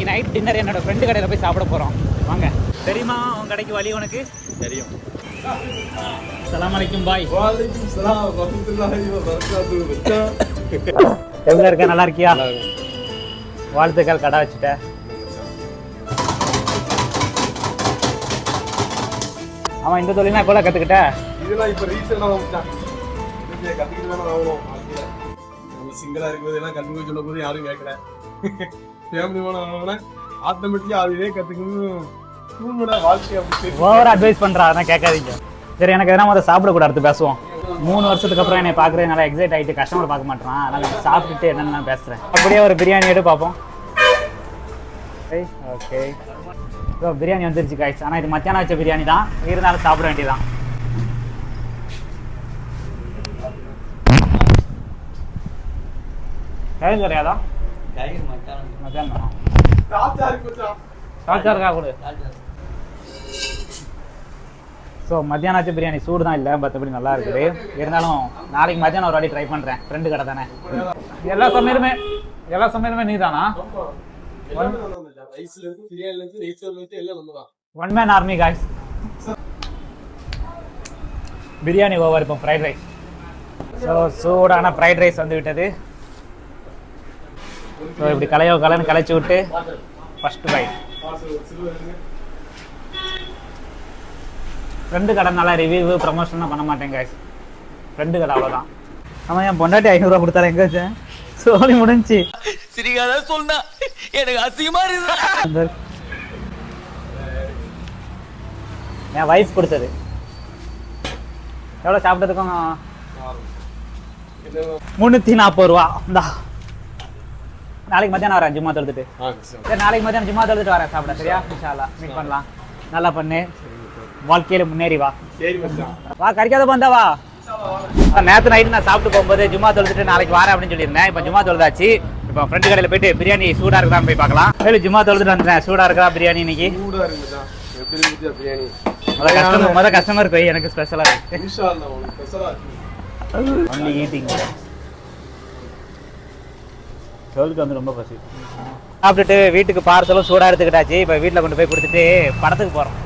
இன்னைக்கு night dinner என்னோட friend கடையில் போய் சாப்பிட போகிறோம் வாங்க. தெரியுமா? உன் கடைக்கு வழி உனக்கு? தெரியும். சலாம். அலைக்கும் பாய் எப்படி இருக்க? நல்லா இருக்கியா? வாழ்த்துக்கள் கடை வச்சுட்ட. ஆமா இந்த தொழில்னா எப்போல்லாம் கற்றுக்கிட்டேன் இதெல்லாம் இப்போ ரீசெண்டாக கற்றுக்கிட்டு நம்ம இருக்கும்போது எல்லாம் கத்துக்க சொல்லும் போது யாரும் கேட்கல ஃபேமிலி மேல ஆட்டோமேட்டிக்கா அதுவே கத்துக்கணும் ஸ்கூலோட வாழ்க்கை அப்படி ஓவர் அட்வைஸ் பண்ணுறா அதான் கேட்காதீங்க சரி எனக்கு எதனா முதல்ல சாப்பிட கூட அடுத்து பேசுவோம். மூணு வருஷத்துக்கு அப்புறம் என்னை பார்க்குறது நல்லா எக்ஸைட் ஆகிட்டு கஸ்டமர் பார்க்க மாட்டேறான். அதனால் சாப்பிட்டுட்டு என்னென்னு நான் பேசுகிறேன் அப்படியே ஒரு பிரியாணி எடு பார்ப்போம். ஓகே ஸோ பிரியாணி வந்துருச்சு காய்ச்சி ஆனால் இது மத்தியானம் வச்ச பிரியாணி தான். இருந்தாலும் சாப்பிட வேண்டியதான் கையில் கிடையாதா? மச்சான். இருக்கா கொடு? ஸோ மத்தியானம் வச்ச பிரியாணி சூடு தான் இல்லை மற்றபடி நல்லா இருக்குது? இருந்தாலும் நாளைக்கு மத்தியானம் ஒரு வாட்டி ட்ரை பண்ணுறேன் ஃப்ரெண்டு கடை தானே? எல்லா சமையலுமே எல்லா சமையலுமே நீ தானா one man army guys biryani over இப்போ ஃப்ரைட் ரைஸ் ஸோ சூடான ஃப்ரைட் ரைஸ் வந்து விட்டது ஸோ இப்படி கலையோ கலன்னு கலைச்சி விட்டு ஃபர்ஸ்ட் பைட் ஃப்ரெண்டு கடை நல்லா ரிவ்யூ ப்ரமோஷன்லாம் பண்ண மாட்டேன் ஃப்ரெண்டு கடை அவ்வளோதான் ஆமாம் என் பொண்டாட்டி ஐநூறுரூவா கொடுத்தாரு எங்கே வச்சேன்? சோழி முடிஞ்சு. சிரிக்காத சொன்னா எனக்கு அசிங்கமா இருக்கு என் வைஃப் கொடுத்தது. எவ்வளோ சாப்பிட்டதுக்கும்? முந்நூற்றி நாற்பது ரூபா. இந்தா. நாளைக்கு மத்தியானம் வரேன் ஜும்மா தொழுதுட்டு. சரி. நாளைக்கு மத்தியானம் ஜும்மா தொழுதுட்டு வரேன் சாப்பிட சரியா? இன்ஷால்லா மீட் பண்ணலாம். நல்லா பண்ணு. வாழ்க்கையில முன்னேறி வா. வா கறிக்காத பந்தா வா. நேற்று நைட்டு நான் சாப்பிட்டு போகும்போது ஜும்மா தொழுதுட்டு நாளைக்கு வரேன் அப்படின்னு சொல்லியிருந்தேன். இப்போ ஜும்மா தொழுதாச்சு. இப்போ ஃப்ரெண்டு கடையில் போயிட்டு பிரியாணி சூடாக இருக்குதான்னு போய் பார்க்கலாம். சரி ஜும்மா தொழுதுட்டு வந்துட்டேன் சூடாக இருக்கா பிரியாணி இன்னைக்கு? முத கஸ்டமர் முத கஸ்டமர் போய் எனக்கு ஸ்பெஷலாக இருக்கு. ஒன்லி ஈட்டிங் சொல்லுக்கு வந்து ரொம்ப பசி. சாப்பிட்டுட்டு வீட்டுக்கு பார்சலும் சூடாக எடுத்துக்கிட்டாச்சு. இப்போ வீட்டில் கொண்டு போய் கொடுத்துட்டு படத்துக்கு போகிறோம்